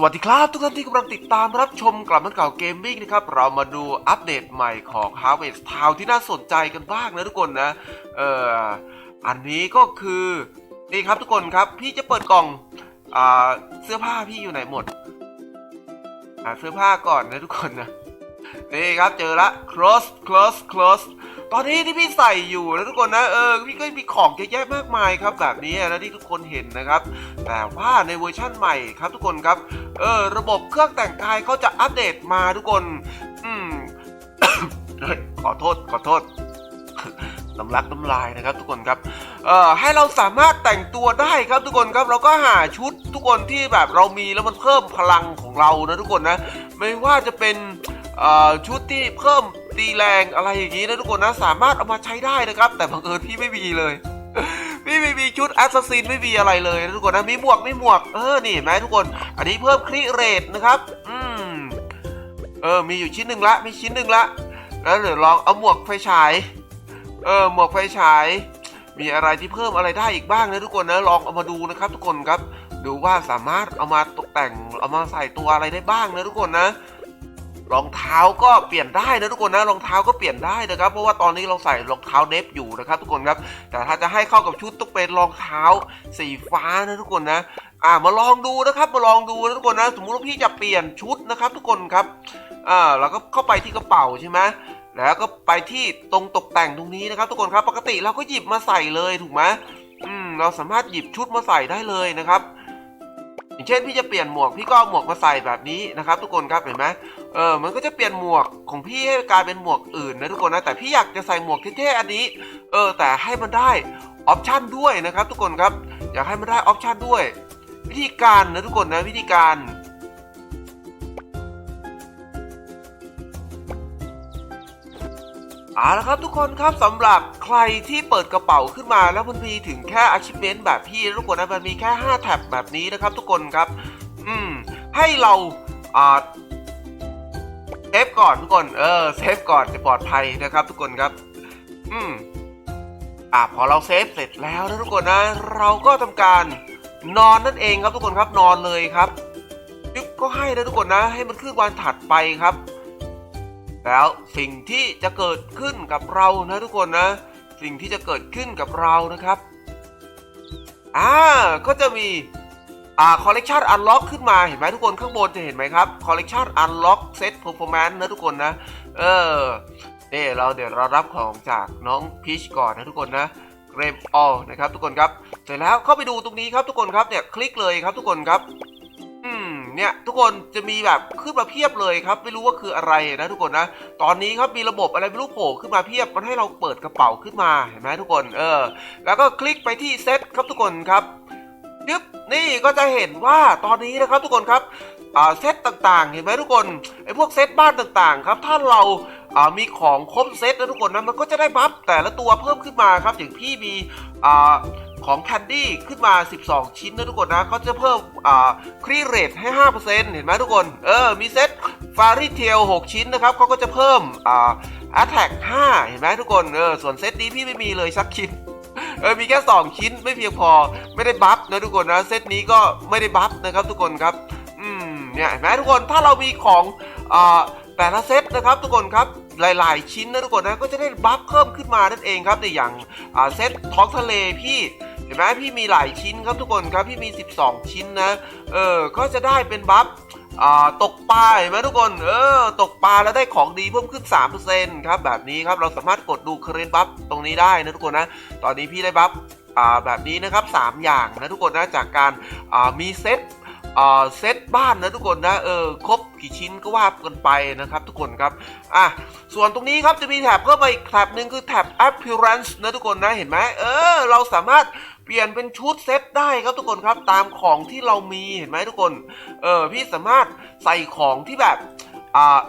สวัสดีครับ ทุกท่านที่กำลังติดตามรับชมกลับมันเก่าเกมมิ่งนะครับ เรามาดูอัปเดตใหม่ของ Harvest Town ที่น่าสนใจกันบ้างนะทุกคนนะ เอ่อ อันนี้ก็คือ นี่ครับทุกคนครับ พี่จะเปิดกล่องอ่าเสื้อผ้าพี่อยู่ไหนหมดอ่าเสื้อผ้าก่อนนะทุกคนนะ นี่ครับเจอละ close close close ตอนนี้ที่พี่ใส่อยู่นะทุกคนนะเออพี่ก็มีของเยอะแยะมากมายครับแบบนี้นะที่ทุกคนเห็นนะครับ แต่ว่าในเวอร์ชั่นใหม่ครับทุกคนครับเออระบบเครื่องแต่งกายเขาจะอัปเดตมาทุกคน อืมขอโทษขอโทษน้ำลักน้ำลายนะครับทุกคนครับ เอ่อให้เราสามารถแต่งตัวได้ครับทุกคนครับเราก็หาชุดทุกคนที่แบบเรามีแล้วมันเพิ่มพลังของเรานะทุกคนนะ ไม่ว่าจะเป็น ชุดที่เพิ่มตีแรงอะไรอย่างนี้นะทุกคนนะสามารถเอามาใช้ได้นะครับ แต่บังเอิญพี่ไม่มีเลยพี่ไม่มีชุดแอสซัสซินไม่มีอะไรเลยนะทุกคนนะมีหมวกไม่หมวกเออนี่เห็นไหมทุกคน อันนี้เพิ่มคริเรทนะครับอืมเออมีอยู่ชิ้นหนึ่งละมีชิ้นหนึ่งละ แล้วเดี๋ยวลองเอาหมวกไฟฉายเออหมวกไฟฉาย มีอะไรที่เพิ่มอะไรได้อีกบ้างนะทุกคนนะลองเอามาดูนะครับทุกคนครับ ดูว่าสามารถเอามาตกแต่งเอามาใส่ตัวอะไรได้บ้างนะทุกคนนะ รองเท้าก็เปลี่ยนได้นะทุกคนนะรองเท้าก็เปลี่ยนได้นะครับ เพราะว่าตอนนี้เราใส่รองเท้าเดฟอยู่นะครับทุกคนครับแต่ถ้าจะให้เข้ากับชุดต้องเป็นรองเท้าสีฟ้านะทุกคนนะอ่ามาลองดูนะครับมาลองดูนะทุกคนนะ สมมุติว่าพี่จะเปลี่ยนชุดนะครับทุกคนครับอ่าเราก็เข้าไปที่กระเป๋าใช่ไหมแล้วก็ไปที่ตรงตกแต่งตรงนี้นะครับ ทุกคนครับปกติเราก็หยิบมาใส่เลยถูกไหมอืมเราสามารถหยิบชุดมาใส่ได้เลยนะครับอย่างเช่นพี่จะเปลี่ยนหมวกพี่ก็เอาหมวกมาใส่แบบนี้นะครับ ทุกคนครับเห็นไหม เออ มันก็จะเปลี่ยนหมวกของพี่ให้กลายเป็นหมวกอื่นนะทุกคนนะ แต่พี่อยากจะใส่หมวกเท่ๆอันนี้ เออ แต่ให้มันได้ออปชันด้วยนะครับ ทุกคนครับ อยากให้มันได้ออปชันด้วย วิธีการนะทุกคนนะวิธีการเอาละครับทุกคนครับสำหรับใครที่เปิดกระเป๋าขึ้นมาแล้วมันมีถึงแค่ achievement แบบพี่นะทุกคนนะมันมีแค่ 5 แท็บแบบนี้นะครับ ทุกคนครับ อืมให้เราอ่า เซฟก่อนทุกคนเออเซฟก่อนจะปลอดภัยนะครับ ทุกคนครับ อืมอ่าพอเราเซฟเสร็จแล้วนะทุกคนนะ เราก็ทำการนอนนั่นเองครับทุกคนครับนอนเลยครับยึบก็ให้นะทุกคนนะ ให้มันขึ้นวันถัดไปครับ แล้วสิ่งที่จะเกิดขึ้นกับเรานะทุกคนนะ สิ่งที่จะเกิดขึ้นกับเรานะครับอ่าก็จะมี อ่าคอลเลกชันอันล็อกขึ้นมาเห็นไหมทุกคนข้างบนจะเห็นไหมครับคอลเลกชันอันล็อกเซตเพอร์ฟอร์แมนซ์นะทุกคนนะ เออเนี่เราเดี๋ยวเรารับของจากน้องพีชก่อนนะทุกคนนะเกรมออลนะครับทุกคนครับเสร็จแล้วเข้าไปดูตรงนี้ครับทุกคนครับเนี่ยคลิกเลยครับทุกคนครับอืมเนี่ยทุกคนจะมีแบบขึ้นมาเพียบเลยครับไม่รู้ว่าคืออะไรนะทุกคนนะตอนนี้ครับมีระบบอะไรไม่รู้โผล่ขึ้นมาเพียบมันให้เราเปิดกระเป๋าขึ้นมาเห็นไหมทุกคนเออแล้วก็คลิกไปที่เซตครับทุกคนครับ ยึบนี่ก็จะเห็นว่าตอนนี้นะครับทุกคนครับเซตต่างๆ เห็นไหมทุกคนไอ้พวกเซตบ้านต่างๆ ครับถ้าเราามีของครบเซตนะทุกคนนะมันก็จะได้บัฟแต่ละตัวเพิ่มขึ้นมาครับอย่างพี่มีอของแคนดี้ขึ้นมา 12 ชิ้นนะทุกคนนะเขาจะเพิ่มครีเรทให้ 5%เห็นไหมทุกคน เออ มีเซตฟาริเทล 6 ชิ้นนะครับเขาก็จะเพิ่มอ่า Attack 5เห็นไหมทุกคน เออ ส่วนเซตนี้พี่ไม่มีเลยสักชิ้น เออมีแค่ 2 ชิ้นไม่เพียงพอไม่ได้บัฟนะทุกคนนะเซตนี้ก็ไม่ได้บัฟนะครับทุกคนครับ อืมเนี่ยเห็นไหมทุกคนถ้าเรามีของอ่าแต่ละเซตนะครับทุกคนครับหลาย ๆ ชิ้นนะทุกคนนะก็จะได้บัฟเพิ่มขึ้นมานั่นเองครับในอย่างเซตท้องทะเลพี่เห็นไหมพี่มีหลายชิ้นครับทุกคนครับพี่มี 12 ชิ้นนะเออก็จะได้เป็นบัฟ ตกปลาเห็นไหมทุกคนเออตกปลาแล้วได้ของดีเพิ่มขึ้น 3%ครับแบบนี้ครับเราสามารถกดดูเครนบัฟตรงนี้ได้นะทุกคนนะ ตอนนี้พี่ได้บัฟแบบนี้นะครับ 3 อย่างนะทุกคนนะจากการมีเซตเซตบ้านนะทุกคนนะเออครบกี่ชิ้นก็ว่ากันไปนะครับ ทุกคนครับอะส่วนตรงนี้ครับจะมีแถบเพิ่มมาอีกแถบหนึ่งคือแถบ appearance นะทุกคนนะเห็นไหมเออเราสามารถ เปลี่ยนเป็นชุดเซตได้ครับทุกคนครับตามของที่เรามีเห็นไหมทุกคนเออพี่สามารถใส่ของที่แบบอ่า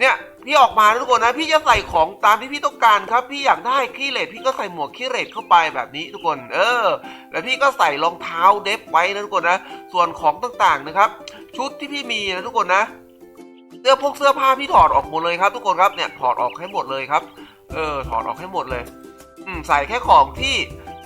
เนี่ยพี่ออกมาทุกคนนะพี่จะใส่ของตามที่พี่ต้องการครับ พี่อยากได้ขี้เหล็กพี่ก็ใส่หมวกขี้เหล็กเข้าไปแบบนี้ทุกคน เออ แล้วพี่ก็ใส่รองเท้าเดฟไว้นะทุกคนนะส่วนของต่างๆนะครับ ชุดที่พี่มีนะทุกคนนะเสื้อพวกเสื้อผ้าพี่ถอดออกหมดเลยครับ ทุกคนครับเนี่ยถอดออกให้หมดเลยครับ เออถอดออกให้หมดเลย อืมใส่แค่ของที่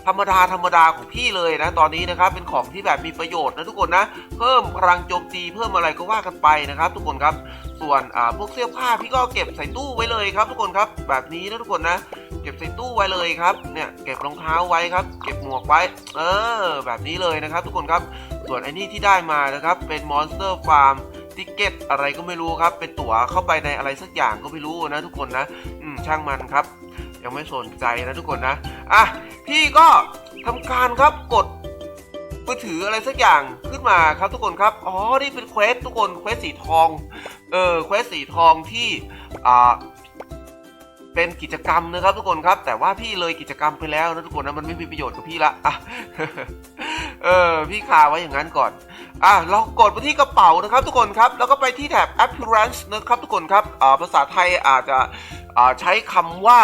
ธรรมดาธรรมดาของพี่เลยนะ ตอนนี้นะครับเป็นของที่แบบมีประโยชน์นะทุกคนนะ เพิ่มพลังโจมตีเพิ่มอะไรก็ว่ากันไปนะครับ ทุกคนครับ ส่วนอาพวกเสื้อผ้าพี่ก็เก็บใส่ตู้ไว้เลยครับ ทุกคนครับ แบบนี้นะทุกคนนะ เก็บใส่ตู้ไว้เลยครับเนี่ยเก็บรองเท้าไว้ครับ เก็บหมวกไว้ เออ แบบนี้เลยนะครับ ทุกคนครับ ส่วนไอ้นี่ที่ได้มานะครับเป็นมอนสเตอร์ฟาร์มติเก็ตอะไรก็ไม่รู้ครับ เป็นตั๋วเข้าไปในอะไรสักอย่างก็ไม่รู้นะทุกคนนะ อืมช่างมันครับ ยังไม่สนใจนะทุกคนนะ อะ พี่ก็ทำการครับกดมือถืออะไรสักอย่างขึ้นมาครับทุกคนครับ อ๋อ นี่เป็นเควสทุกคน เควสสีทอง เออ เควสสีทองที่ อ่า เป็นกิจกรรมนะครับทุกคนครับ แต่ว่าพี่เลยกิจกรรมไปแล้วนะทุกคนนะ มันไม่มีประโยชน์กับพี่ละ อะ เออ พี่คาไว้อย่างนั้นก่อน อะ เรากดไปที่กระเป๋านะครับทุกคนครับ แล้วก็ไปที่แถบ appearance นะครับทุกคนครับ อ่า ภาษาไทยอาจจะอ่าใช้คำว่า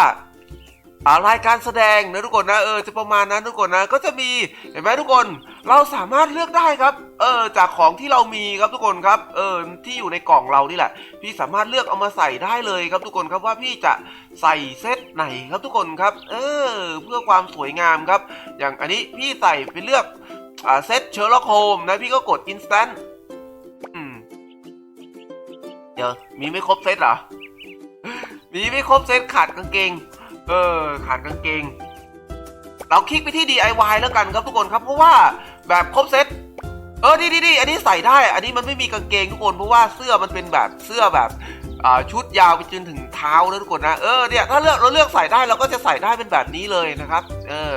ารายการแสดงนะทุกคนนะเออจะประมาณนั้นทุกคนนะก็จะมีเห็นไหมทุกคนเราสามารถเลือกได้ครับเออจากของที่เรามีครับทุกคนครับเออที่อยู่ในกล่องเรานี่แหละ พี่สามารถเลือกเอามาใส่ได้เลยครับทุกคนครับว่าพี่จะใส่เซตไหนครับทุกคนครับ เออ เพื่อความสวยงามครับ อย่างอันนี้พี่ใส่ไปเลือกอ่าเซตเชอร์ล็อกโฮมนะพี่ก็กด instant อืมเดี๋ยวมีไม่ครบเซตเหรอมีไม่ครบเซตขาดกางเกง เออขาดกางเกง เราคลิกไปที่ DIY แล้วกันครับทุกคนครับ เพราะว่าแบบครบเซตเออดีดีดีอันนี้ใส่ได้ อันนี้มันไม่มีกางเกงทุกคนเพราะว่าเสื้อมันเป็นแบบเสื้อแบบชุดยาวไปจนถึงเท้านะทุกคนนะเออเนี่ยถ้าเลือกเราเลือกใส่ได้เราก็จะใส่ได้เป็นแบบนี้เลยนะครับ เออ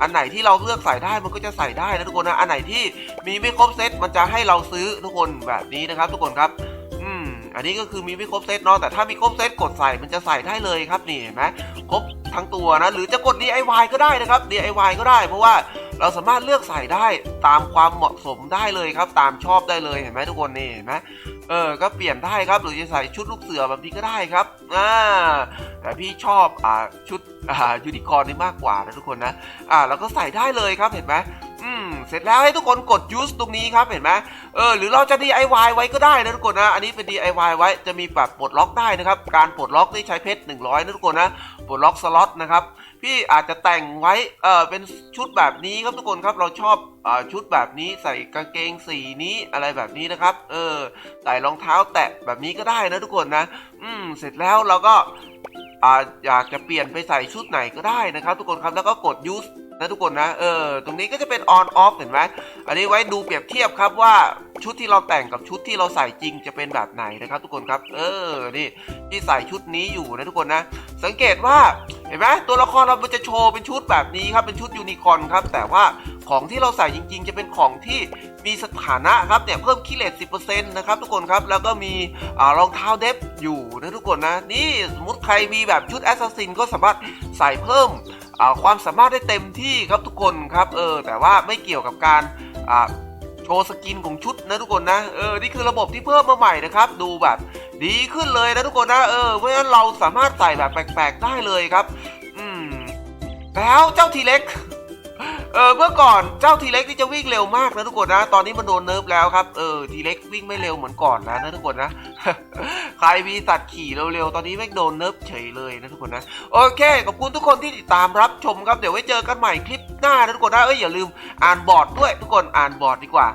อันไหนที่เราเลือกใส่ได้มันก็จะใส่ได้นะทุกคนนะอันไหนที่มีไม่ครบเซตมันจะให้เราซื้อทุกคนแบบนี้นะครับ ทุกคนครับ อันนี้ก็คือมีไม่ครบเซตเนาะแต่ถ้ามีครบเซตกดใส่มันจะใส่ได้เลยครับนี่เห็นไหมครบทั้งตัวนะหรือจะกด DIY ก็ได้นะครับ DIY ก็ได้เพราะว่าเราสามารถเลือกใส่ได้ตามความเหมาะสมได้เลยครับ ตามชอบได้เลยเห็นไหมทุกคนนี่เห็นไหมเออก็เปลี่ยนได้ครับหรือจะใส่ชุดลูกเสือแบบนี้ก็ได้ครับอ่าแต่พี่ชอบอ่าชุดยูนิคอร์นนี่มากกว่านะทุกคนนะอ่าแล้วก็ใส่ได้เลยครับเห็นไหมอืมเสร็จแล้วให้ทุกคนกด use ตรงนี้ครับเห็นไหมเออหรือเราจะ DIY ไว้ก็ได้นะทุกคนนะอันนี้เป็น DIY ไว้จะมีแบบปลดล็อกได้นะครับ การปลดล็อกนี่ใช้เพชร100นะทุกคนนะปลดล็อกสล็อตนะครับพี่อาจจะแต่งไว้เออเป็นชุดแบบนี้ครับทุกคนครับเราชอบอชุดแบบนี้ใส่กางเกงสีนี้อะไรแบบนี้นะครับ เออใส่รองเท้าแตะแบบนี้ก็ได้นะทุกคนนะ อืมเสร็จแล้วเราก็ อยากจะเปลี่ยนไปใส่ชุดไหนก็ได้นะครับ ทุกคนครับแล้วก็กด use นะทุกคนนะเออตรงนี้ก็จะเป็น on off เห็นไหมอันนี้ไว้ดูเปรียบเทียบครับว่าชุดที่เราแต่งกับชุดที่เราใส่จริงจะเป็นแบบไหนนะครับ ทุกคนครับเออนี่ที่ใส่ชุดนี้อยู่นะทุกคนนะ สังเกตว่าเห็นไหมตัวละครเราจะโชว์เป็นชุดแบบนี้ครับเป็นชุดยูนิคอร์นครับแต่ว่า ของที่เราใส่จริง ๆ จะเป็นของที่มีสถานะครับเนี่ยเพิ่มคิเลต10%นะครับทุกคนครับแล้วก็มีรองเท้าเดฟอยู่นะทุกคนนะนี่สมมติใครมีแบบชุดแอสซัสซินก็สามารถใส่เพิ่มความสามารถได้เต็มที่ครับทุกคนครับเออแต่ว่าไม่เกี่ยวกับการโชว์สกินของชุดนะทุกคนนะเออนี่คือระบบที่เพิ่มมาใหม่นะครับ ดูแบบดีขึ้นเลยนะทุกคนนะเออเพราะฉะนั้นเราสามารถใส่แบบแปลกๆได้เลยครับ อืมแล้วเจ้าทีเล็ก เออเมื่อก่อนเจ้าทีเล็กนี่จะวิ่งเร็วมากนะทุกคนนะ ตอนนี้มันโดนเนิร์ฟแล้วครับ เออทีเล็กวิ่งไม่เร็วเหมือนก่อนแล้วนะทุกคนนะ ใครมีสัตว์ขี่เร็วๆ ตอนนี้แม่งโดนเนิร์ฟเฉยเลยนะทุกคนนะ โอเค ขอบคุณทุกคนที่ติดตามรับชมครับ เดี๋ยวไว้เจอกันใหม่คลิปหน้านะทุกคนนะ เอ้ยอย่าลืมอ่านบอร์ดด้วยทุกคนอ่านบอร์ดดีกว่า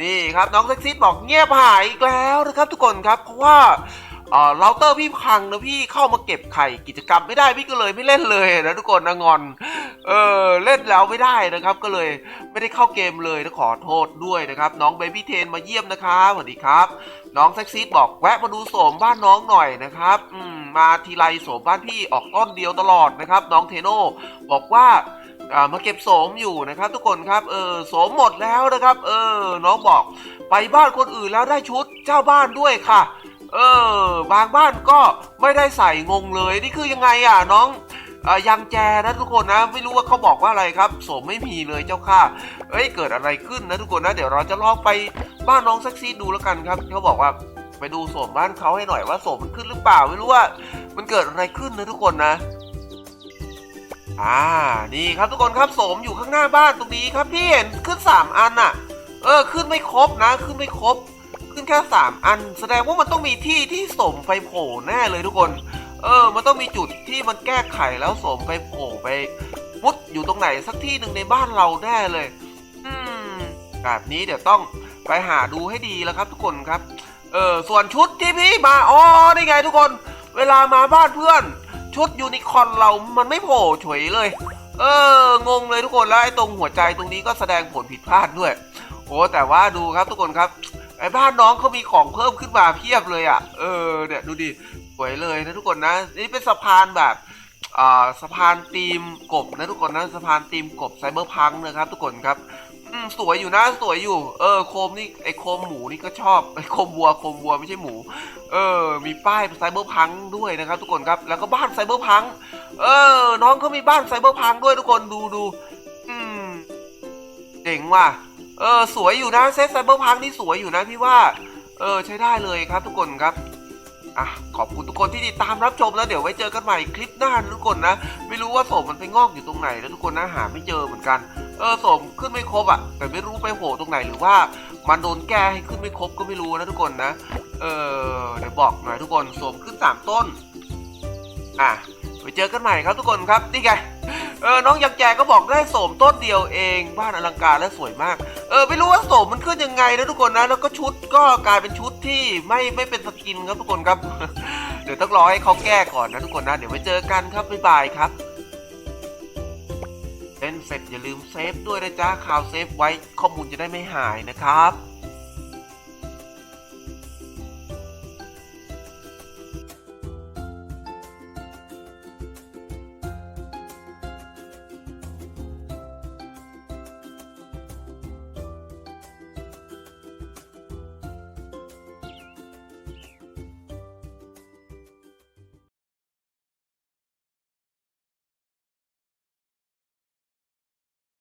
นี่ครับน้องเซ็กซี่บอกเงียบหายอีกแล้วนะครับทุกคนครับ เพราะว่า เออเราเตอร์พี่พังนะพี่เข้ามาเก็บไข่กิจกรรมไม่ได้พี่ก็เลยไม่เล่นเลยนะทุกคนนะงอน เออเล่นแล้วไม่ได้นะครับ ก็เลยไม่ได้เข้าเกมเลยนะขอโทษด้วยนะครับ น้องเบบี้เทนมาเยี่ยมนะครับสวัสดีครับ น้องแซ็กซีดบอกแวะมาดูโสมบ้านน้องหน่อยนะครับอืมมาทีไรโสมบ้านพี่ออกต้นเดียวตลอดนะครับ น้องเทโนบอกว่าอ่ามาเก็บโสมอยู่นะครับ ทุกคนครับเออโสมหมดแล้วนะครับ เออน้องบอกไปบ้านคนอื่นแล้วได้ชุดเจ้าบ้านด้วยค่ะ เออบางบ้านก็ไม่ได้ใส่งงเลยนี่คือยังไงอะน้องอยังแจนะทุกคนนะไม่รู้ว่าเขาบอกว่าอะไรครับโสมไม่มีเลยเจ้าค่ะเอ้ยเกิดอะไรขึ้นนะทุกคนนะ เดี๋ยวเราจะลองไปบ้านน้องซ็กซีดูแล้วกันครับเขาบอกว่าไปดูโสมบ้านเขาให้หน่อยว่าโสมมันขึ้นหรือเปล่าไม่รู้ว่า มันเกิดอะไรขึ้นนะทุกคนนะอ่านี่ครับทุกคนครับโสมอยู่ข้างหน้าบ้านตรงนี้ครับพี่เห็นขึ้นสามอันน่ะ เออขึ้นไม่ครบนะ ขึ้นไม่ครบ ขึ้นแค่สามอัน แสดงว่ามันต้องมีที่ที่สมไปโผล่แน่เลยทุกคน เออ มันต้องมีจุดที่มันแก้ไขแล้วสมไปโผล่ไปมุดอยู่ตรงไหนสักที่หนึ่งในบ้านเราแน่เลย อืมแบบนี้เดี๋ยวต้องไปหาดูให้ดีแล้วครับทุกคนครับ เออส่วนชุดที่พี่มา อ๋อนี่ไงทุกคน เวลามาบ้านเพื่อน ชุดยูนิคอร์นเรามันไม่โผล่เฉยเลย เออ งงเลยทุกคนแล้วไอ้ตรงหัวใจตรงนี้ก็แสดงผลผิดพลาดด้วย โอ้แต่ว่าดูครับทุกคนครับ ไอ้บ้านน้องเขามีของเพิ่มขึ้นมาเพียบเลยอะ เออเนี่ยดูดิสวยเลยนะทุกคนนะ นี่เป็นสะพานแบบอ่าสะพานตีมกบนะทุกคนนะสะพานตีมกบไซเบอร์พังนะครับ ทุกคนครับอืมสวยอยู่นะสวยอยู่ เออโคมนี่ไอโคมหมูนี่ก็ชอบไอโคมวัวโคมวัวไม่ใช่หมู เออ มีป้ายไซเบอร์พังด้วยนะครับ ทุกคนครับแล้วก็บ้านไซเบอร์พัง เออ น้องเขามีบ้านไซเบอร์พังด้วยทุกคนดูดูอืมเจ๋งว่ะ เออสวยอยู่นะเซตไซเบอร์พังนี่สวยอยู่นะพี่ว่า เออใช้ได้เลยครับทุกคนครับอะขอบคุณทุกคนที่ติดตามรับชมแล้วเดี๋ยวไว้เจอกันใหม่คลิปหน้านะทุกคนนะ ไม่รู้ว่าโสมมันไปงอกอยู่ตรงไหนแล้วทุกคนนะหาไม่เจอเหมือนกัน เออโสมขึ้นไม่ครบอะ แต่ไม่รู้ไปโผล่ตรงไหนหรือว่ามันโดนแก้ให้ขึ้นไม่ครบก็ไม่รู้นะทุกคนนะ เออเดี๋ยวบอกหน่อยทุกคนโสมขึ้นสามต้นอะไปเจอกันใหม่ครับทุกคนครับนี่ไงเออน้องยักแจก็บอกได้โสมต้นเดียวเอง บ้านอลังการและสวยมาก เออไม่รู้ว่าโสมมันขึ้นยังไงนะทุกคนนะแล้วก็ชุดก็กลายเป็นชุดที่ไม่ไม่เป็นสกินครับทุกคนครับ เดี๋ยวต้องรอให้เขาแก้ก่อนนะทุกคนนะเดี๋ยวไว้เจอกันครับบ๊ายบายครับเล่นเสร็จอย่าลืมเซฟด้วยนะจ๊ะข่าวเซฟไว้ข้อมูลจะได้ไม่หายนะครับ